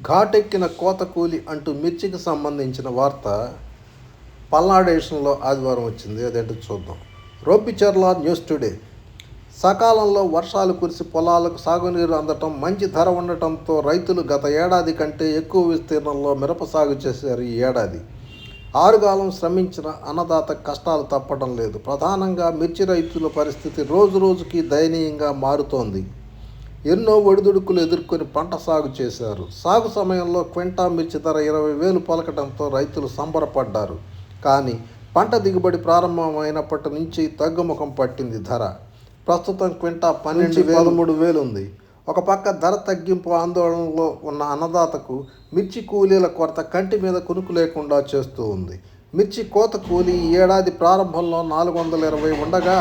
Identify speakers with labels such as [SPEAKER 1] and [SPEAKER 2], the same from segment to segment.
[SPEAKER 1] ఘాటెక్కిన కోత కూలి అంటూ మిర్చికి సంబంధించిన వార్త పల్నాడేషన్లో ఆదివారం వచ్చింది. అదేంటో చూద్దాం. Ropicherla news today. సకాలంలో వర్షాలు కురిసి పొలాలకు సాగునీరు అందటం మంచి ధర ఉండటంతో రైతులు గత ఏడాది కంటే ఎక్కువ విస్తీర్ణంలో మిరప సాగు చేశారు ఈ ఏడాది. ఆరుగాలం శ్రమించిన అన్నదాత కష్టాలు తప్పడం లేదు. ప్రధానంగా మిర్చి రైతుల పరిస్థితి రోజు రోజుకి దయనీయంగా మారుతోంది. ఎన్నో ఒడిదుడుకులు ఎదుర్కొని పంట సాగు చేశారు. సాగు సమయంలో క్వింటా మిర్చి ధర ఇరవై వేలు పలకడంతో రైతులు సంబరపడ్డారు. కానీ పంట దిగుబడి ప్రారంభమైనప్పటి నుంచి తగ్గుముఖం పట్టింది ధర. ప్రస్తుతం క్వింటా పన్నెండు పదమూడు వేలు ఉంది. ఒక పక్క ధర తగ్గింపు ఆందోళనలో ఉన్న అన్నదాతకు మిర్చి కూలీల కొరత కంటి మీద కునుకు లేకుండా చేస్తూ ఉంది. మిర్చి కోత కూలీ ఏడాది ప్రారంభంలో నాలుగు వందల ఇరవై ఉండగా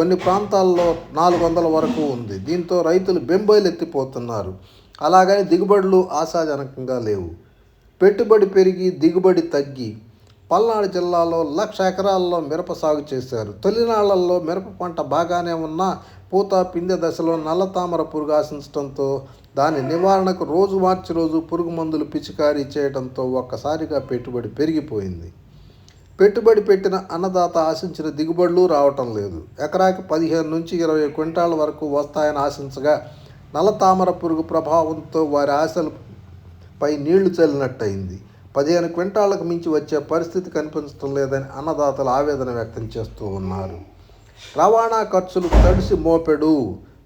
[SPEAKER 1] కొన్ని ప్రాంతాల్లో నాలుగు వందల వరకు ఉంది. దీంతో రైతులు బెంబైలు ఎత్తిపోతున్నారు అలాగని దిగుబడులు ఆశాజనకంగా లేవు. పెట్టుబడి పెరిగి దిగుబడి తగ్గి పల్నాడు జిల్లాలో లక్ష ఎకరాల్లో మిరప సాగు చేశారు. తొలినాళ్ళలో మిరప పంట బాగానే ఉన్నా పూత పిందె దశలో నల్ల తామర పురుగు ఆశించడంతో దాని నివారణకు రోజు మార్చి రోజు పురుగు మందులు పిచికారీ చేయడంతో ఒక్కసారిగా పెట్టుబడి పెరిగిపోయింది. పెట్టుబడి పెట్టిన అన్నదాత ఆశించిన దిగుబడులు రావటం లేదు. ఎకరాకి పదిహేను నుంచి ఇరవై క్వింటాల వరకు వస్తాయని ఆశించగా నల్ల తామర పురుగు ప్రభావంతో వారి ఆశలపై నీళ్ళు చల్లినట్టయింది. పదిహేను క్వింటాలకు మించి వచ్చే పరిస్థితి కనిపించడం లేదని అన్నదాతలు ఆవేదన వ్యక్తం చేస్తూ ఉన్నారు. రవాణా ఖర్చులు తడిసి మోపెడు.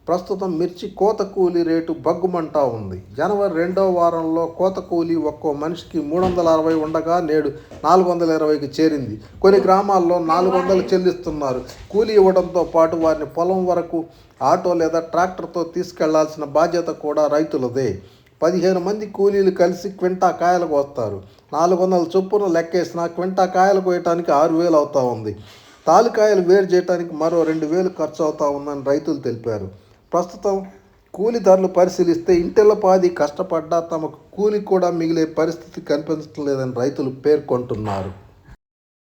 [SPEAKER 1] ప్రస్తుతం మిర్చి కోత కూలీ రేటు బగ్గుమంటా ఉంది. జనవరి రెండో వారంలో కోత కూలీ ఒక్కో మనిషికి మూడు వందల అరవై ఉండగా నేడు నాలుగు వందల ఇరవైకి చేరింది. కొన్ని గ్రామాల్లో నాలుగు వందలు చెల్లిస్తున్నారు. కూలీ ఇవ్వడంతో పాటు వారిని పొలం వరకు ఆటో లేదా ట్రాక్టర్తో తీసుకెళ్ళాల్సిన బాధ్యత కూడా రైతులదే. పదిహేను మంది కూలీలు కలిసి క్వింటా కాయలకు వస్తారు. నాలుగు వందల చొప్పున లెక్కేసిన క్వింటా కాయలు కోయటానికి ఆరు వేలు అవుతా ఉంది. తాలికాయలు వేరు చేయడానికి మరో రెండు వేలు ఖర్చు అవుతా ఉందని రైతులు తెలిపారు. ప్రస్తుతం కూలిదారులు పరిశీలిస్తే ఇంటిల్లపాది కష్టపడ్డా తమకు కూలి కూడా మిగిలే పరిస్థితి కనిపించడం లేదని రైతులు పేర్కొంటున్నారు.